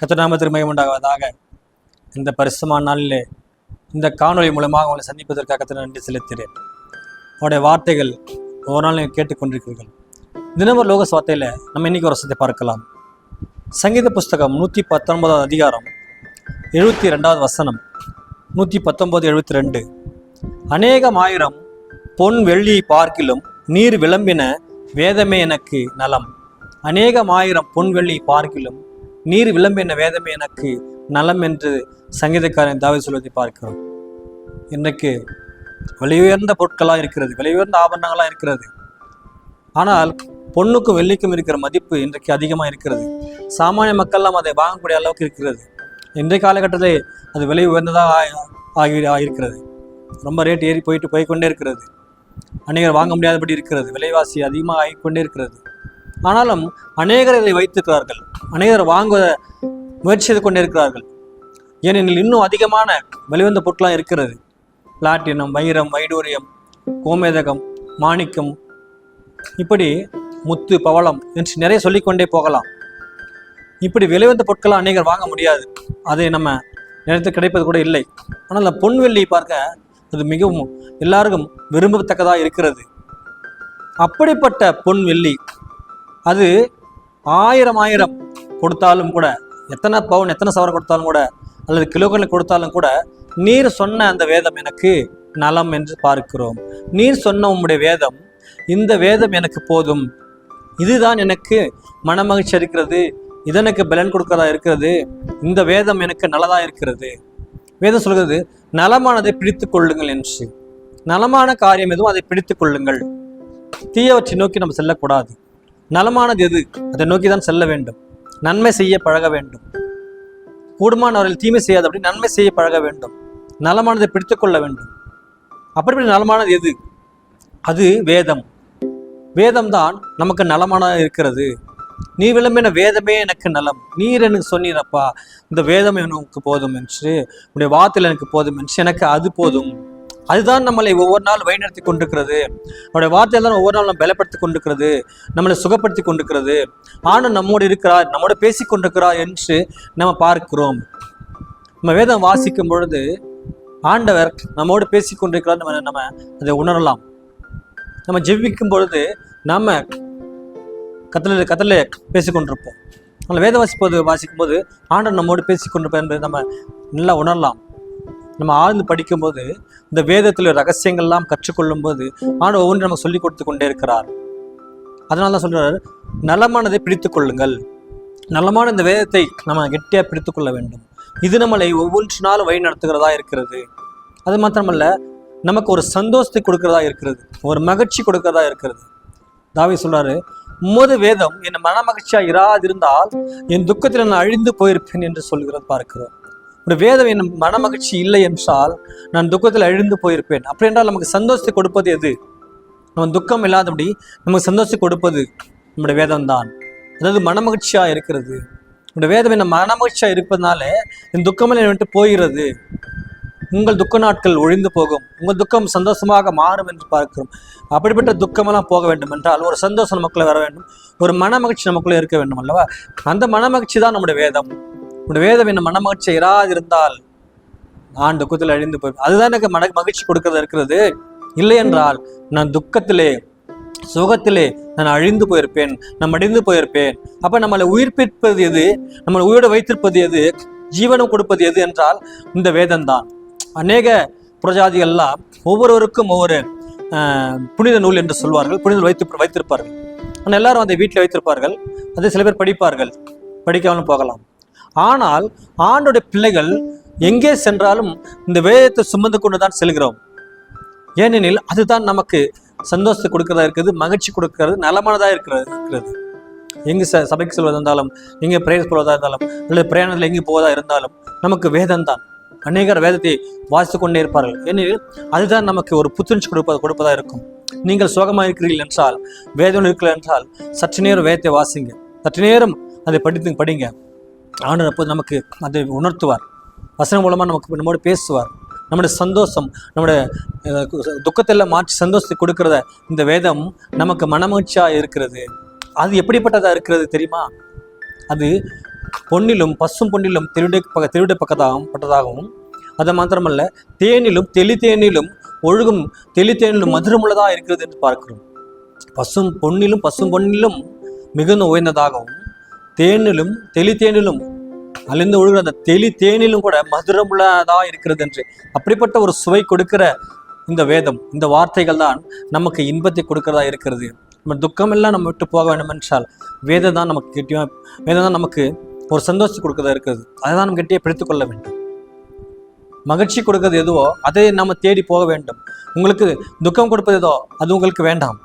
கத்தநாம திருமயம் உண்டாவதாக. இந்த பரிசுமான நாளிலே இந்த காணொலி மூலமாக உங்களை சந்திப்பதற்காக கர்த்தரை நன்றி செலுத்துகிறேன். உங்களுடைய வார்த்தைகள் ஒவ்வொரு நாள் நீங்கள் கேட்டுக்கொண்டிருக்கிறீர்கள் தினமர் லோக வார்த்தையில் நம்ம இன்னைக்கு ஒரு வசத்தை பார்க்கலாம். சங்கீத புஸ்தகம் நூற்றி பத்தொன்பதாவது அதிகாரம் எழுபத்தி ரெண்டாவது வசனம் நூற்றி பத்தொம்போது எழுபத்தி ரெண்டு. அநேகம் ஆயிரம் பொன் வெள்ளியை பார்க்கிலும் நீர் விளம்பின வேதமே எனக்கு நலம். அநேகம் ஆயிரம் பொன் வெள்ளி பார்க்கிலும் நீர் விளம்பின வேதமே எனக்கு நலம் என்று சங்கீதக்காரன் தாவை சொல்வதை பார்க்கிறோம். இன்றைக்கு விலையுயர்ந்த பொருட்களாக இருக்கிறது விலையுயர்ந்த ஆபரணங்களாக இருக்கிறது. ஆனால் பொண்ணுக்கும் வெள்ளிக்கும் இருக்கிற மதிப்பு இன்றைக்கு அதிகமாக இருக்கிறது. சாமானிய மக்கள்லாம் அதை வாங்கக்கூடிய அளவுக்கு இருக்கிறது. இன்றைய காலகட்டத்தில் அது விலை உயர்ந்ததாக ஆகி- ஆகி ஆகியிருக்கிறது. ரொம்ப ரேட் ஏறி போயிட்டு போய்க்கொண்டே இருக்கிறது. அநேகர் வாங்க முடியாதபடி இருக்கிறது. விலைவாசி அதிகமாக ஆகிக்கொண்டே இருக்கிறது. ஆனாலும் அநேகர் இதை வைத்திருக்கிறார்கள். அநேகர் வாங்க முயற்சி செய்து கொண்டே இருக்கிறார்கள் ஏனெனில் இன்னும் அதிகமான வெளிவந்த பொருட்களாக இருக்கிறது. பிளாட்டினம் வைரம் வைடூரியம் கோமேதகம் மாணிக்கம். இப்படி முத்து பவளம் என்று நிறைய சொல்லிக்கொண்டே போகலாம். இப்படி வெளிவந்த பொருட்களை அநேகர் வாங்க முடியாது. அதை நம்ம நேரத்தில் கிடைப்பது கூட இல்லை. ஆனால் அந்த பொன் வெள்ளி பார்க்க அது மிகவும் எல்லாருக்கும் விரும்பத்தக்கதாக இருக்கிறது. அப்படிப்பட்ட பொன் வெள்ளி அது ஆயிரம் ஆயிரம் கொடுத்தாலும் கூட எத்தனை பவுன் எத்தனை சவரம் கொடுத்தாலும் கூட அல்லது கிலோக்களை கொடுத்தாலும் கூட நீர் சொன்ன அந்த வேதம் எனக்கு நலம் என்று பார்க்கிறோம். நீர் சொன்ன உம்முடைய வேதம் இந்த வேதம் எனக்கு போதும். இதுதான் எனக்கு மனமகிழ்ச்சி இருக்கிறது இதனுக்கு பலன் கொடுக்கறதா இருக்கிறது. இந்த வேதம் எனக்கு நல்லதா இருக்கிறது. வேதம் சொல்கிறது நலமானதை பிடித்து கொள்ளுங்கள் என்று. நலமான காரியம் எதுவும் அதை பிடித்து கொள்ளுங்கள். தீயவற்றை நோக்கி நம்ம செல்லக்கூடாது. நலமானது எது? அதை நோக்கி தான் செல்ல வேண்டும். நன்மை செய்ய பழக வேண்டும். கூடுமானவர்கள் தீமை செய்யாதபடி நன்மை செய்ய பழக வேண்டும். நலமானதை பிடித்துக்கொள்ள வேண்டும். அப்படிப்பட்ட நலமானது எது? அது வேதம். வேதம் தான் நமக்கு நலமானதாக இருக்கிறது. நீ விளம்பின வேதமே எனக்கு நலம். நீர் எனக்கு சொன்னீரப்பா. இந்த வேதம் எனக்கு போதும் என்று. உடைய வார்த்தையில் எனக்கு போதும் என்று. எனக்கு அது போதும். அதுதான் நம்மளை ஒவ்வொரு நாள் வழிநடத்தி கொண்டிருக்கிறது. அவருடைய வார்த்தையில் தான் ஒவ்வொரு நாள் நம்ம பலப்படுத்தி கொண்டிருக்கிறது. நம்மளை சுகப்படுத்தி கொண்டிருக்கிறது. ஆனால் நம்மோடு இருக்கிறார் நம்மோட பேசி கொண்டிருக்கிறார் என்று நம்ம பார்க்கிறோம். நம்ம வேதம் வாசிக்கும் பொழுது ஆண்டவர் நம்மோடு பேசி கொண்டிருக்கிறார் நம்ம நம்ம அதை உணரலாம். நம்ம ஜெபிக்கும் பொழுது நம்ம கத்தல கத்தல பேசிக்கொண்டிருப்போம் நம்ம வேதம் வாசிப்போது வாசிக்கும் போது ஆண்டவர் நம்மோடு பேசி கொண்டிருப்பார் என்பதை நம்ம நல்லா உணரலாம். நம்ம ஆழ்ந்து படிக்கும்போது இந்த வேதத்தில் ரகசியங்கள்லாம் கற்றுக்கொள்ளும் போது ஆனால் ஒவ்வொன்றும் நமக்கு சொல்லிக் கொடுத்து கொண்டே இருக்கிறார். அதனால தான் சொல்கிறார் நலமானதை பிடித்து கொள்ளுங்கள். நலமான இந்த வேதத்தை நம்ம கெட்டியாக பிடித்து கொள்ள வேண்டும். இது நம்மளை ஒவ்வொன்று நாளும் வழி நடத்துகிறதா இருக்கிறது. அது மாத்திரமல்ல நமக்கு ஒரு சந்தோஷத்தை கொடுக்கிறதா இருக்கிறது. ஒரு மகிழ்ச்சி கொடுக்கிறதா இருக்கிறது. தாவி சொல்றாரு உமது வேதம் என் மன மகிழ்ச்சியா இராதிருந்தால் என் துக்கத்தில் நான் அழிந்து போயிருப்பேன் என்று சொல்கிறது பார்க்கிறோம். ஒரு வேதம் என் மன மகிழ்ச்சி இல்லை என்றால் நான் துக்கத்தில் அழிந்து போயிருப்பேன். அப்படி என்றால் நமக்கு சந்தோஷத்தை கொடுப்பது எது? நம்ம துக்கம் இல்லாதபடி நமக்கு சந்தோஷத்தை கொடுப்பது நம்முடைய வேதம் தான் அதாவது மனமகிழ்ச்சியாக இருக்கிறது. நம்முடைய வேதம் என்ன மனமகிழ்ச்சியாக இருப்பதனால என் துக்கமெல்லாம் என்னை விட்டு போகிறது. உங்கள் துக்க நாட்கள் ஒழிந்து போகும். உங்கள் துக்கம் சந்தோஷமாக மாறும் என்று பார்க்கிறோம். அப்படிப்பட்ட துக்கமெல்லாம் போக வேண்டும் என்றால் ஒரு சந்தோஷம் நமக்குள்ளே வர வேண்டும். ஒரு மன மகிழ்ச்சி நமக்குள்ளே இருக்க வேண்டும் அல்லவா? அந்த மன மகிழ்ச்சி தான் நம்முடைய வேதம். நம்முடைய வேதம் என்ன மன மகிழ்ச்சி இராதிருந்தால் நான் துக்கத்தில் அழிந்து போய் அதுதான் எனக்கு மன மகிழ்ச்சி கொடுக்கறது இருக்கிறது. இல்லை என்றால் நான் துக்கத்திலே சுகத்திலே நான் அழிந்து போயிருப்பேன் நான் மடிந்து போயிருப்பேன். அப்ப நம்மளை உயிர்ப்பிப்பது எது? நம்மளை உயிரோடு வைத்திருப்பது எது? ஜீவனம் கொடுப்பது எது என்றால் இந்த வேதம்தான். அநேக புரஜாதிகள்லாம் ஒவ்வொருவருக்கும் ஒவ்வொரு புனித நூல் என்று சொல்வார்கள். புனித நூல் வைத்து வைத்திருப்பார்கள். ஆனால் எல்லாரும் அதை வீட்டில் வைத்திருப்பார்கள். அதை சில பேர் படிப்பார்கள். படிக்காமலும் போகலாம். ஆனால் ஆண்டோடைய பிள்ளைகள் எங்கே சென்றாலும் இந்த வேதத்தை சுமந்து கொண்டு தான் செல்கிறோம். ஏனெனில் அதுதான் நமக்கு சந்தோஷத்தை கொடுக்கறதா இருக்குது மகிழ்ச்சி கொடுக்கறது நலமானதாக இருக்கிறது. இருக்கிறது எங்கே ச சபைக்கு செல்வதாக இருந்தாலும் எங்கே பிரேயர் போவதா இருந்தாலும் அல்லது பிரயாணத்தில் எங்கே போவதாக இருந்தாலும் நமக்கு வேதம் தான் அநேகர் வேதத்தை வாசித்து கொண்டே இருப்பார்கள். ஏனெனில் அதுதான் நமக்கு ஒரு புத்துணர்ச்சி கொடுப்பது கொடுப்பதாக இருக்கும். நீங்கள் சோகமாக இருக்கிறீர்கள் என்றால் வேதம் இருக்கிறீர்கள் என்றால் சற்று நேரம் வேதத்தை வாசிங்க. சற்று நேரம் அதை படித்து படிங்க. ஆண்டவர் அப்போது நமக்கு அதை உணர்த்துவார். வசனம் மூலமாக நமக்கு நம்மோடு பேசுவார். நம்முடைய சந்தோஷம் நம்முடைய துக்கத்தில் துக்கத்தெல்லாம் மாற்றி சந்தோஷத்தை கொடுக்கிறத இந்த வேதம் நமக்கு மனமகிழ்ச்சியாக இருக்கிறது. அது எப்படிப்பட்டதாக இருக்கிறது தெரியுமா? அது பொன்னிலும் பசும் பொன்னிலும் திருட பக்க பக்கத்தாகவும் பட்டதாகவும் அது மாத்திரமல்ல தேனிலும் தெளி தேனிலும் ஒழுகும் தெளி தேனிலும் மதுரமுள்ளதாக இருக்கிறது என்று பார்க்கிறோம். பசும் பொன்னிலும் பசும் பொன்னிலும் மிகுந்த உயர்ந்ததாகவும் தேனிலும் தெளி தேனிலும் அழிந்து ஒழுகிற அந்த தெளி தேனிலும் கூட மதுரமுள்ளதா இருக்கிறது என்று அப்படிப்பட்ட ஒரு சுவை கொடுக்கிற இந்த வேதம் இந்த வார்த்தைகள் தான் நமக்கு இன்பத்தை கொடுக்கிறதா இருக்கிறது. நம்ம துக்கமெல்லாம் நம்ம விட்டு போக வேண்டும் என்றால் வேதம் தான் நமக்கு கெட்டியும் வேதம் தான் நமக்கு ஒரு சந்தோஷத்தை கொடுக்கறதா இருக்கிறது. அதை தான் நம்ம கிட்டே பிடித்து கொள்ள வேண்டும். மகிழ்ச்சி கொடுக்கிறது எதுவோ அதை நம்ம தேடி போக வேண்டும். உங்களுக்கு துக்கம் கொடுப்பது எதோ அது உங்களுக்கு வேண்டாம்.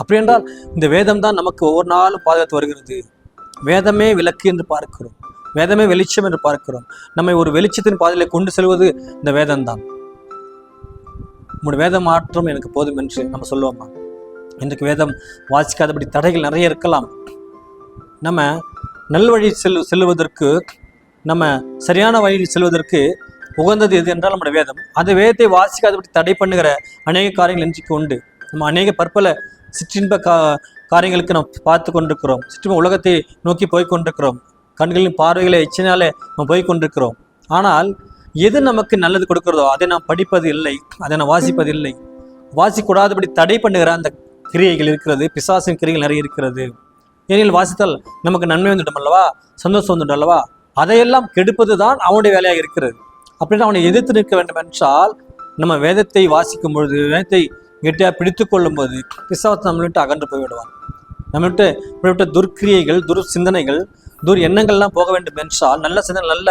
அப்படி என்றால் இந்த வேதம் தான் நமக்கு ஒவ்வொரு நாளும் பாதுகாத்து வருகிறது. வேதமே விளக்கு என்று பார்க்கிறோம். வேதமே வெளிச்சம் என்று பார்க்கிறோம். நம்மை ஒரு வெளிச்சத்தின் பாதையில் கொண்டு செல்வது இந்த வேதம் தான் உங்களுடைய வேத மாற்றம் எனக்கு போதும் என்று நம்ம சொல்லுவோமா? இன்றைக்கு வேதம் வாசிக்காதபடி தடைகள் நிறைய இருக்கலாம். நம்ம நல்வழி செல் செல்வதற்கு நம்ம சரியான வழியில் செல்வதற்கு உகந்தது எது என்றால் நம்முடைய வேதம். அந்த வேதத்தை வாசிக்காதபடி தடை பண்ணுகிற அநேக காரியங்கள் இன்றைக்கு உண்டு. நம்ம அநேக பற்பல சிற்றின்ப கா காரியங்களுக்கு நாம் பார்த்து கொண்டிருக்கிறோம். சிற்றின்ப உலகத்தை நோக்கி போய் கொண்டிருக்கிறோம். கண்களின் பார்வைகளை எச்சினாலே நம்ம போய் கொண்டிருக்கிறோம். ஆனால் எது நமக்கு நல்லது கொடுக்கிறதோ அதை நாம் படிப்பது இல்லை. அதை நாம் வாசிப்பது இல்லை. வாசிக்கூடாதபடி தடை பண்ணுகிற அந்த கிரியைகள் இருக்கிறது. பிசாசின் கிரியைகள் நிறைய இருக்கிறது. ஏனெனில் வாசித்தால் நமக்கு நன்மை வந்துடும் அல்லவா? சந்தோஷம் வந்துடும் அல்லவா? அதையெல்லாம் கெடுப்பது தான் அவனுடைய வேலையாக இருக்கிறது. அப்படின்னு அவனை எதிர்த்து நிற்க வேண்டும் என்றால் நம்ம வேதத்தை வாசிக்கும் பொழுது வேதத்தை கெட்டியாக பிடித்து கொள்ளும் போது பிசாசு நம்மளை விட்டு அகன்று போய்விடுவான். நம்ம விட்டு நம்மளை துர்க்கிரியைகள் துர் சிந்தனைகள் துர் எண்ணங்கள்லாம் போக வேண்டும் என்றால் நல்ல சிந்தனை நல்ல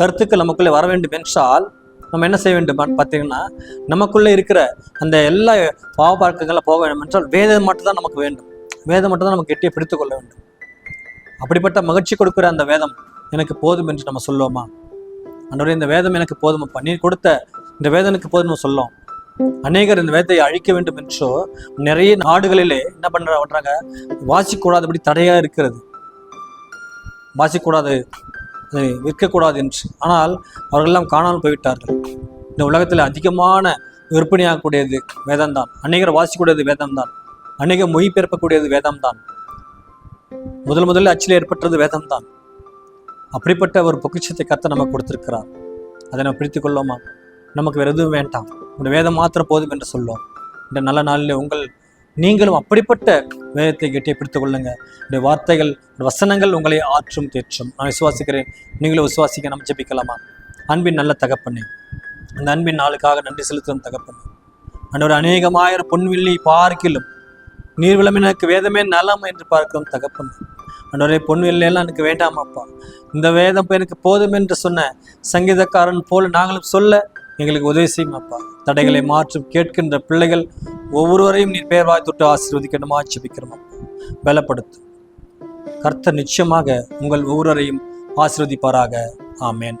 கருத்துக்கள் நமக்குள்ளே வர வேண்டும் என்றால் நம்ம என்ன செய்ய வேண்டும் பார்த்தீங்கன்னா நமக்குள்ளே இருக்கிற அந்த எல்லா பாவ பழக்கங்கள்லாம் போக வேண்டும் என்றால் வேதம் மட்டும்தான் நமக்கு வேண்டும். வேதம் மட்டும்தான் நமக்கு நம்ம கெட்டியை பிடித்து கொள்ள வேண்டும். அப்படிப்பட்ட மகிழ்ச்சி கொடுக்குற அந்த வேதம் எனக்கு போதும் என்று நம்ம சொல்லுவோமா? அன்றவரே இந்த வேதம் எனக்கு போதுமப்பா நீ கொடுத்த இந்த வேதனுக்கு போதும் நம்ம சொல்லும் அநேகர் இந்த வேதத்தை அழிக்க வேண்டும் என்றோ நிறைய நாடுகளிலே என்ன பண்ற பண்றாங்க? வாசிக்கூடாதபடி தடையா இருக்கிறது. வாசிக்கூடாது விற்கக்கூடாது என்று. ஆனால் அவர்களெல்லாம் காணாமல் போய்விட்டார்கள். இந்த உலகத்தில் அதிகமான விற்பனையாகக்கூடியது வேதம் தான் அநேகர் வாசிக்கூடியது வேதம் தான் அநேக மொழிபெயர்க்கக்கூடியது வேதம் தான் முதல் முதலில் அச்சில் ஏற்பட்டது வேதம் தான் அப்படிப்பட்ட ஒரு பொக்கிச்சத்தை கத்த நமக்கு கொடுத்திருக்கிறார். அதை நம்ம பிரித்து கொள்ளோமா நமக்கு வேறு எதுவும் வேண்டாம். இந்த வேதம் மாத்திர போதும் என்று சொல்லுவோம் இந்த நல்ல நாளில் உங்கள் நீங்களும் அப்படிப்பட்ட வேதத்தை கெட்டியை பிடித்துக் கொள்ளுங்க. இந்த வார்த்தைகள் இந்த வசனங்கள் உங்களை ஆற்றும் தேற்றும். நான் விசுவாசிக்கிறேன். நீங்களும் விசுவாசிக்க நம்ம ஜெபிக்கலாமா? அன்பின் நல்ல தகப்பண்ணே அந்த அன்பின் நாளுக்காக நன்றி செலுத்தும் தகப்பண்ணே அன்னொரு அநேகமாயிரம் பொன்வில்லி பார்க்கிலும் நீர்வளம் எனக்கு வேதமே நலம் என்று பார்க்கிறோம் தகப்பன். அன்றொரே பொன்வில்லையெல்லாம் எனக்கு வேண்டாமாப்பா. இந்த வேதம் எனக்கு போதும் என்று சொன்ன சங்கீதக்காரன் போல் நாங்களும் சொல்ல எங்களுக்கு உதவி செய்யும் அப்பா. தடைகளை மாற்றும் கேட்கின்ற பிள்ளைகள் ஒவ்வொருவரையும் நீர் பெயர் வாய் தொட்டு ஆசீர்வதிக்கணுமா? ஜெபிக்கிறோம் அப்பா. பலப்படுத்தும் கர்த்தர் நிச்சயமாக உங்கள் ஒவ்வொருவரையும் ஆசீர்வதிப்பாராக. ஆமேன்.